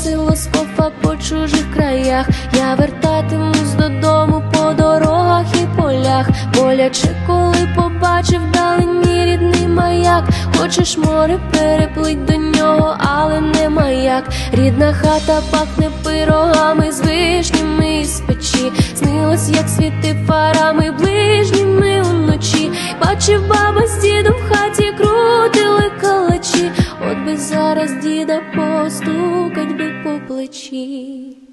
носило скофа по чужих краях, я вертатимусь додому по дорогах і полях, боляче, коли побачив вдалині рідний маяк, хочеш море переплить до нього, але нема як. Рідна хата пахне пирогами з вишнями з печі, снилось, як світи фарами ближніми уночі. Бачив баба з дідом в хаті крутили калачі, от би зараз діда постукать би плечі.